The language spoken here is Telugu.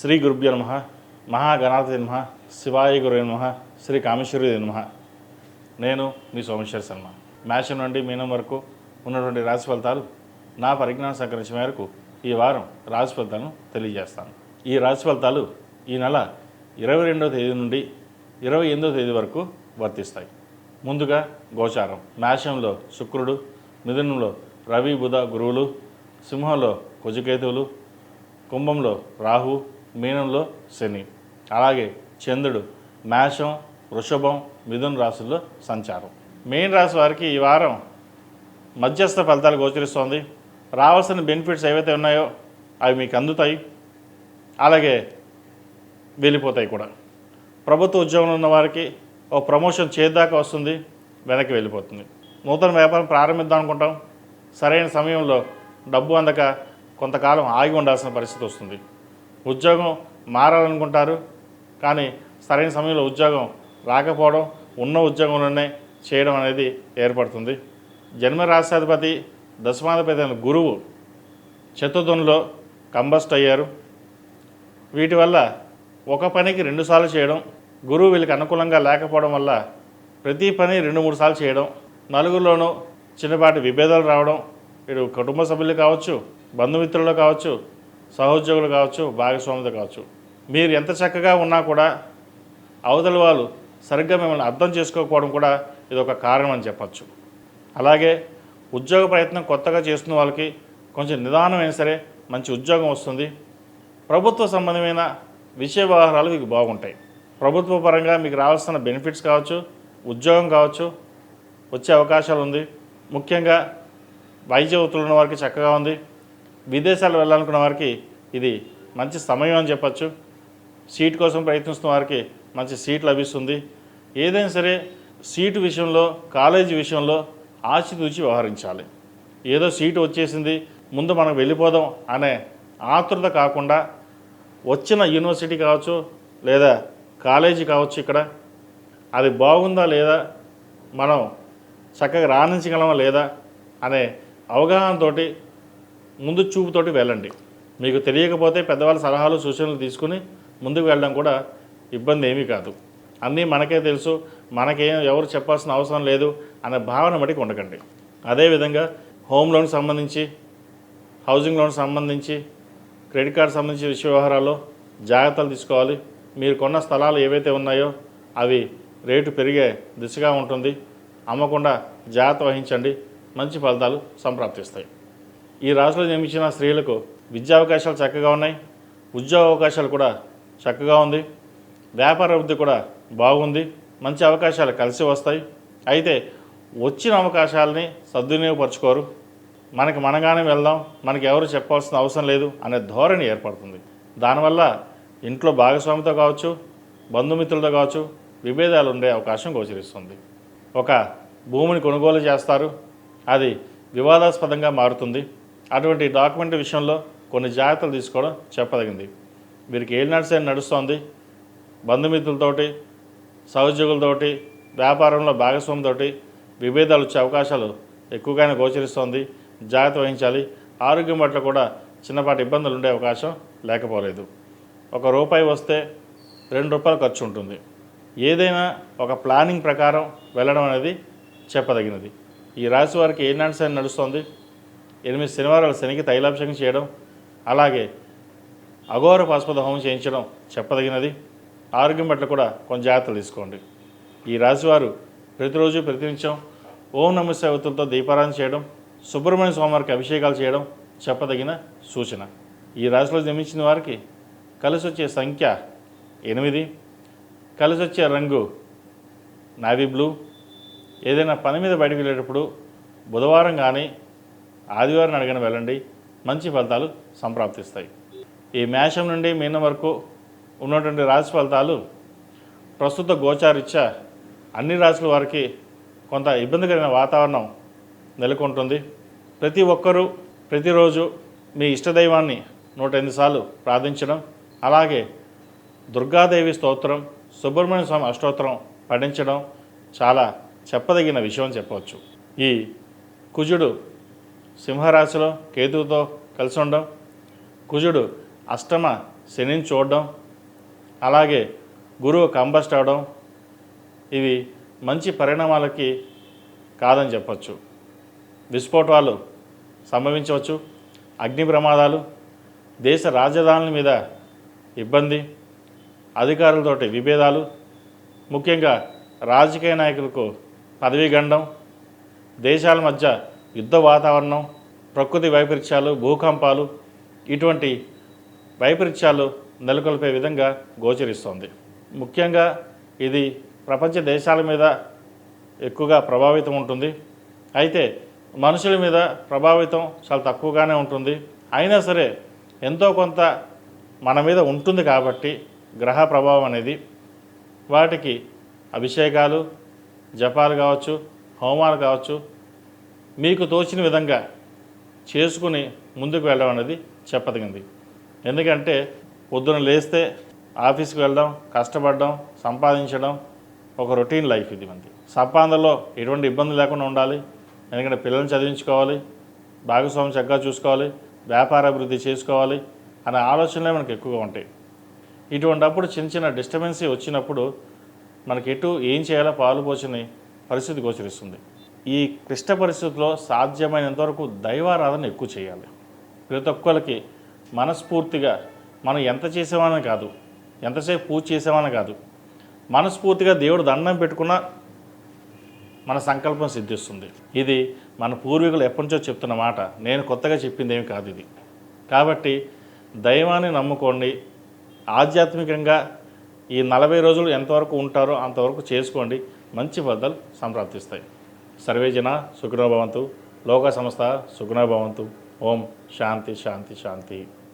శ్రీ గురుభ్యో నమ మహాగణాధి నమ శివాయ గురు నమ శ్రీ కామేశ్వరి నమ. నేను మీ సోమేశ్వర శర్మ. మేషం నుండి మీనం వరకు ఉన్నటువంటి రాశి ఫలితాలు నా పరిజ్ఞానం సంకరించిన మేరకు ఈ వారం రాశి ఫలితాలను తెలియజేస్తాను. ఈ రాశి ఫలితాలు ఈ నెల ఇరవై రెండవ తేదీ నుండి ఇరవై ఎనిమిదవ తేదీ వరకు వర్తిస్తాయి. ముందుగా గోచారం. మేషంలో శుక్రుడు మిథునంలో రవి బుధ గురువులు సింహంలో కుజకేతువులు కుంభంలో రాహు మీనంలో శని అలాగే చంద్రుడు మేషం వృషభం మిథున రాశుల్లో సంచారం. మెయిన్ రాశి వారికి ఈ వారం మధ్యస్థ ఫలితాలు గోచరిస్తోంది. రావాల్సిన బెనిఫిట్స్ ఏవైతే ఉన్నాయో అవి మీకు అందుతాయి. అలాగే వెళ్ళిపోతాయి కూడా. ప్రభుత్వ ఉద్యోగంలో ఉన్న వారికి ఓ ప్రమోషన్ చేద్దాకా వస్తుంది వెనక్కి వెళ్ళిపోతుంది. నూతన వ్యాపారం ప్రారంభిద్దాం అనుకుంటాం. సరైన సమయంలో డబ్బు అందక కొంతకాలం ఆగి ఉండాల్సిన పరిస్థితి వస్తుంది. ఉద్యోగం మారాలనుకుంటారు. కానీ సరైన సమయంలో ఉద్యోగం రాకపోవడం ఉన్న ఉద్యోగంలోనే చేయడం అనేది ఏర్పడుతుంది. జన్మ రాష్ట్రాధిపతి దశమాధిపతి అయిన గురువు చతుర్థంలో కంబస్ట్ అయ్యారు. వీటి వల్ల ఒక పనికి రెండుసార్లు చేయడం గురువు వీళ్ళకి అనుకూలంగా లేకపోవడం వల్ల ప్రతి పని రెండు మూడు సార్లు చేయడం నలుగురిలోనూ చిన్నపాటి విభేదాలు రావడం వీరు కుటుంబ సభ్యులు కావచ్చు బంధుమిత్రులు కావచ్చు సహోద్యోగులు కావచ్చు భాగస్వాములు కావచ్చు మీరు ఎంత చక్కగా ఉన్నా కూడా అవతల వాళ్ళు సరిగ్గా మిమ్మల్ని అర్థం చేసుకోకపోవడం కూడా ఇది ఒక కారణం అని చెప్పచ్చు. అలాగే ఉద్యోగ ప్రయత్నం కొత్తగా చేస్తున్న వాళ్ళకి కొంచెం నిదానమైనా సరే మంచి ఉద్యోగం వస్తుంది. ప్రభుత్వ సంబంధమైన విషయ వ్యవహారాలు మీకు బాగుంటాయి. ప్రభుత్వ పరంగా మీకు రావాల్సిన బెనిఫిట్స్ కావచ్చు ఉద్యోగం కావచ్చు వచ్చే అవకాశాలు ఉంది. ముఖ్యంగా వైద్య వృత్తులు ఉన్న వారికి చక్కగా ఉంది. విదేశాలు వెళ్ళాలనుకున్న వారికి ఇది మంచి సమయం అని చెప్పచ్చు. సీట్ కోసం ప్రయత్నిస్తున్న వారికి మంచి సీట్ లభిస్తుంది. ఏదైనా సరే సీటు విషయంలో కాలేజీ విషయంలో ఆచితూచి వ్యవహరించాలి. ఏదో సీటు వచ్చేసింది ముందు మనం వెళ్ళిపోదాం అనే ఆతృత కాకుండా వచ్చిన యూనివర్సిటీ కావచ్చు లేదా కాలేజీ కావచ్చు ఇక్కడ అది బాగుందా లేదా మనం చక్కగా రాణించగలమా లేదా అనే అవగాహనతోటి ముందు చూపుతోటి వెళ్ళండి. మీకు తెలియకపోతే పెద్దవాళ్ళ సలహాలు సూచనలు తీసుకుని ముందుకు వెళ్ళడం కూడా ఇబ్బంది ఏమీ కాదు. అన్నీ మనకే తెలుసు మనకేం ఎవరు చెప్పాల్సిన అవసరం లేదు అనే భావన మటుకు ఉండకండి. అదేవిధంగా హోమ్ లోన్ సంబంధించి హౌసింగ్ లోన్ సంబంధించి క్రెడిట్ కార్డ్ సంబంధించిన విషయ వ్యవహారాల్లో జాగ్రత్తలు తీసుకోవాలి. మీరు కొన్న స్థలాలు ఏవైతే ఉన్నాయో అవి రేటు పెరిగే దిశగా ఉంటుంది. అమ్మకుండా జాగ్రత్త వహించండి. మంచి ఫలితాలు సంప్రాప్తిస్తాయి. ఈ రాశిలో జన్మించిన స్త్రీలకు విద్యా అవకాశాలు చక్కగా ఉన్నాయి. ఉద్యోగ అవకాశాలు కూడా చక్కగా ఉంది. వ్యాపార అభివృద్ధి కూడా బాగుంది. మంచి అవకాశాలు కలిసి వస్తాయి. అయితే వచ్చిన అవకాశాలని సద్వినియోగపరచుకోరు. మనకి మనగానే వెళ్దాం. మనకి ఎవరు చెప్పాల్సిన అవసరం లేదు అనే ధోరణి ఏర్పడుతుంది. దానివల్ల ఇంట్లో భాగస్వామితో కావచ్చు బంధుమిత్రులతో కావచ్చు విభేదాలు ఉండే అవకాశం గోచరిస్తుంది. ఒక భూమిని కొనుగోలు చేస్తారు. అది వివాదాస్పదంగా మారుతుంది. అటువంటి డాక్యుమెంట్ విషయంలో కొన్ని జాగ్రత్తలు తీసుకోవడం చెప్పదగింది. వీరికి ఏం నడిచే నడుస్తోంది. బంధుమిత్రులతోటి సహోద్యోగులతోటి వ్యాపారంలో భాగస్వామితోటి విభేదాలు వచ్చే అవకాశాలు ఎక్కువగానే గోచరిస్తోంది. జాగ్రత్త వహించాలి. ఆరోగ్యం పట్ల కూడా చిన్నపాటి ఇబ్బందులు ఉండే అవకాశం లేకపోలేదు. ఒక రూపాయి వస్తే రెండు రూపాయలు ఖర్చు ఉంటుంది. ఏదైనా ఒక ప్లానింగ్ ప్రకారం వెళ్ళడం అనేది చెప్పదగినది. ఈ రాశి వారికి ఏ నాటి నడుస్తోంది. ఎనిమిది శనివారాలు శనికి తైలాభిషేకం చేయడం అలాగే అఘోర పాస్పద హోమం చేయించడం చెప్పదగినది. ఆరోగ్యం పట్ల కూడా కొంచెం జాగ్రత్తలు తీసుకోండి. ఈ రాశివారు ప్రతిరోజు ప్రతినిత్యం ఓం నమ సేవతులతో దీపారాధన చేయడం సుబ్రహ్మణ్య స్వామివారికి అభిషేకాలు చేయడం చెప్పదగిన సూచన. ఈ రాశిలో జన్మించిన వారికి కలిసి వచ్చే సంఖ్య ఎనిమిది. కలిసి వచ్చే రంగు నావీ బ్లూ. ఏదైనా పని మీద బయటకు వెళ్ళేటప్పుడు బుధవారం కానీ ఆదివారం అడిగిన వెళ్ళండి. మంచి ఫలితాలు సంప్రాప్తిస్తాయి. ఈ మేషం నుండి మీనం వరకు ఉన్నటువంటి రాశి ఫలితాలు ప్రస్తుత గోచారిత్యా అన్ని రాశుల వారికి కొంత ఇబ్బందికరమైన వాతావరణం నెలకొంటుంది. ప్రతి ఒక్కరూ ప్రతిరోజు మీ ఇష్టదైవాన్ని నూట ఎనిమిది సార్లు ప్రార్థించడం అలాగే దుర్గాదేవి స్తోత్రం సుబ్రహ్మణ్య స్వామి అష్టోత్తరం పఠించడం చాలా చెప్పదగిన విషయం చెప్పవచ్చు. ఈ కుజుడు సింహరాశిలో కేతువుతో కలిసి ఉండడం కుజుడు అష్టమ శనిని చూడడం అలాగే గురువు కంబస్ట్ అవడం ఇవి మంచి పరిణామాలకి కాదని చెప్పచ్చు. విస్ఫోటాలు సంభవించవచ్చు అగ్ని ప్రమాదాలు దేశ రాజధానుల మీద ఇబ్బంది అధికారులతోటి విభేదాలు ముఖ్యంగా రాజకీయ నాయకులకు పదవీ గండం దేశాల మధ్య యుద్ధ వాతావరణం ప్రకృతి వైపరీత్యాలు భూకంపాలు ఇటువంటి వైపరీత్యాలు నెలకొల్పే విధంగా గోచరిస్తోంది. ముఖ్యంగా ఇది ప్రపంచ దేశాల మీద ఎక్కువగా ప్రభావితం ఉంటుంది. అయితే మనుషుల మీద ప్రభావితం చాలా తక్కువగానే ఉంటుంది. అయినా సరే ఎంతో కొంత మన మీద ఉంటుంది కాబట్టి గ్రహ ప్రభావం అనేది వాటికి అభిషేకాలు జపాలు కావచ్చు హోమాలు కావచ్చు మీకు తోచిన విధంగా చేసుకుని ముందుకు వెళ్ళడం అనేది చెప్పదగింది. ఎందుకంటే పొద్దున లేస్తే ఆఫీస్కి వెళ్ళడం కష్టపడడం సంపాదించడం ఒక రొటీన్ లైఫ్ ఇది మంది సంపాదనలో ఎటువంటి ఇబ్బంది లేకుండా ఉండాలి. ఎందుకంటే పిల్లల్ని చదివించుకోవాలి భాగస్వామి చక్కగా చూసుకోవాలి వ్యాపార అభివృద్ధి చేసుకోవాలి అనే ఆలోచనలే మనకు ఎక్కువగా ఉంటాయి. ఇటువంటప్పుడు చిన్న చిన్న డిస్టర్బెన్సీ వచ్చినప్పుడు మనకి ఎటు ఏం చేయాలో పాలు పోచని పరిస్థితి గోచరిస్తుంది. ఈ క్లిష్ట పరిస్థితుల్లో సాధ్యమైనంత వరకు దైవారాధన ఎక్కువ చేయాలి. ప్రతి ఒక్కరికి మనస్ఫూర్తిగా మనం ఎంత చేసేవానని కాదు ఎంతసేపు పూజ చేసామని కాదు మనస్ఫూర్తిగా దేవుడు దండం పెట్టుకున్న మన సంకల్పం సిద్ధిస్తుంది. ఇది మన పూర్వీకులు ఎప్పటినుంచో చెప్తున్న మాట. నేను కొత్తగా చెప్పింది ఏమి కాదు ఇది. కాబట్టి దైవాన్ని నమ్ముకోండి. ఆధ్యాత్మికంగా ఈ నలభై రోజులు ఎంతవరకు ఉంటారో అంతవరకు చేసుకోండి. మంచి ఫలితాలు సంప్రాప్తిస్తాయి. సర్వే జన సుఖనో భవంతు. లోక సంస్థ సుఖనో భవంతు. ఓం శాంతి శాంతి శాంతి.